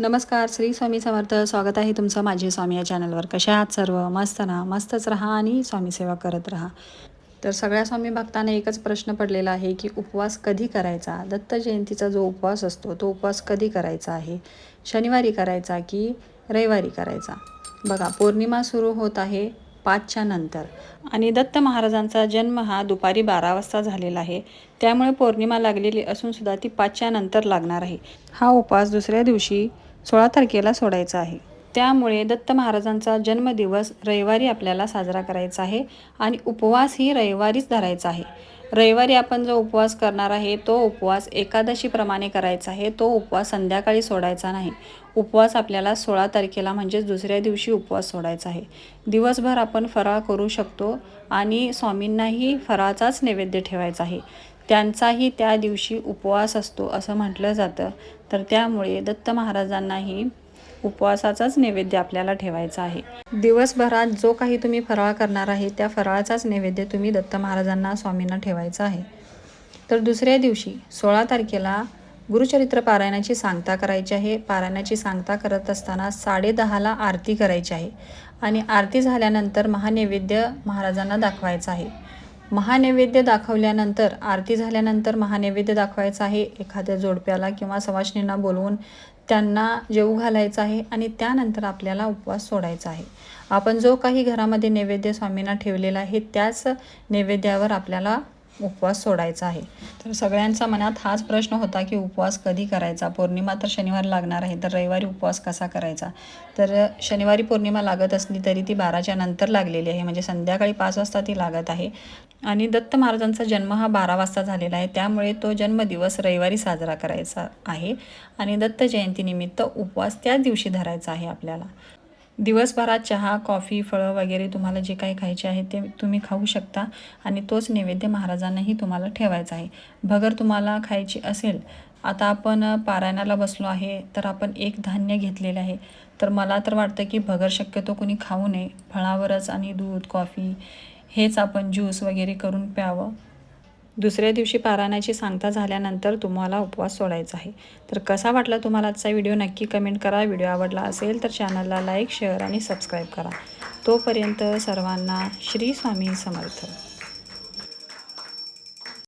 नमस्कार श्री स्वामी समर्थ. स्वागत आहे तुमचं माझे स्वामी या चॅनलवर. कशा आहात सर्व? मस्त ना? मस्तच राहा आणि स्वामी सेवा करत राहा. तर सगळ्या स्वामी भक्तांना एकच प्रश्न पडलेला आहे की उपवास कधी करायचा? दत्त जयंतीचा जो उपवास असतो तो उपवास कधी करायचा आहे? शनिवारी करायचा की रविवारी करायचा? बघा पौर्णिमा सुरू होत आहे पाचच्या नंतर आणि दत्त महाराजांचा जन्म हा दुपारी बारा वाजता झालेला आहे. त्यामुळे पौर्णिमा लागलेली असून सुद्धा ती पाचच्या नंतर लागणार आहे. हा उपवास दुसऱ्या दिवशी सोळा तारखेला सोडायचा आहे. त्यामुळे दत्त महाराजांचा जन्मदिवस रविवारी आपल्याला साजरा करायचा आहे आणि उपवासही रविवारीच धरायचा आहे. रविवारी आपण जो उपवास करणार आहे तो उपवास एकादशीप्रमाणे करायचा आहे. तो उपवास संध्याकाळी सोडायचा नाही. उपवास आपल्याला सोळा तारखेला म्हणजेच दुसऱ्या दिवशी उपवास सोडायचा आहे. दिवसभर आपण फराळ करू शकतो आणि स्वामींनाही फराळाचाच नैवेद्य ठेवायचा आहे. त्यांचाही त्या दिवशी उपवास असतो असं म्हटलं जातं. तर त्यामुळे दत्त महाराजांनाही उपवासाचाच नैवेद्य आपल्याला ठेवायचा आहे. दिवसभरात जो काही तुम्ही फराळ करणार आहे त्या फराळाचाच नैवेद्य तुम्ही दत्त महाराजांना स्वामींना ठेवायचा आहे. तर दुसऱ्या दिवशी सोळा तारखेला गुरुचरित्र पारायणाची सांगता करायची आहे. पारायणाची सांगता करत असताना साडेदहाला आरती करायची आहे आणि आरती झाल्यानंतर महानैवेद्य महाराजांना दाखवायचा आहे. महानैवेद्य दाखवल्यानंतर आरती झाल्यानंतर महानैवेद्य दाखवायचं आहे एखाद्या जोडप्याला किंवा सवाशणींना बोलवून त्यांना जेवू घालायचं आहे आणि त्यानंतर आपल्याला उपवास सोडायचा आहे. आपण जो काही घरामध्ये नैवेद्य स्वामींना ठेवलेला आहे त्याच नैवेद्यावर आपल्याला उपवास सोडायचा आहे. तर सगळ्यांचा मनात हाच प्रश्न होता की उपवास कधी करायचा? पौर्णिमा तर शनिवार लागणार आहे तर रविवारी उपवास कसा करायचा? तर शनिवारी पौर्णिमा लागत असली तरी ती बाराच्या नंतर लागलेली आहे म्हणजे संध्याकाळी पाच वाजता ती लागत आहे. आणि दत्त महाराजांचा जन्म हा बारा वाजता झालेला आहे त्यामुळे तो जन्मदिवस रविवारी साजरा करायचा आहे. आणि दत्त जयंतीनिमित्त उपवास त्याच दिवशी धरायचा आहे आपल्याला. दिवसभरात चहा कॉफी फळं वगैरे तुम्हाला जे काही खायचे आहे ते तुम्ही खाऊ शकता आणि तोच नैवेद्य महाराजांनाही तुम्हाला ठेवायचा आहे. भगर तुम्हाला खायची असेल आता आपण पारायणाला बसलो आहे तर आपण एक धान्य घेतलेलं आहे. तर मला तर वाटतं की भगर शक्यतो कोणी खाऊ नये. फळावरच आणि दूध कॉफी हेच आपण ज्यूस वगैरे करून प्यावं. दुसऱ्या दिवशी पारायणाची सांगता झाल्यानंतर तुम्हाला उपवास सोडायचा आहे. तर कसा वाटला तुम्हाला आजचा व्हिडिओ? नक्की कमेंट करा. व्हिडिओ आवडला असेल तर चॅनलला लाईक शेअर आणि सबस्क्राईब करा. तोपर्यंत सर्वांना श्री स्वामी समर्थ.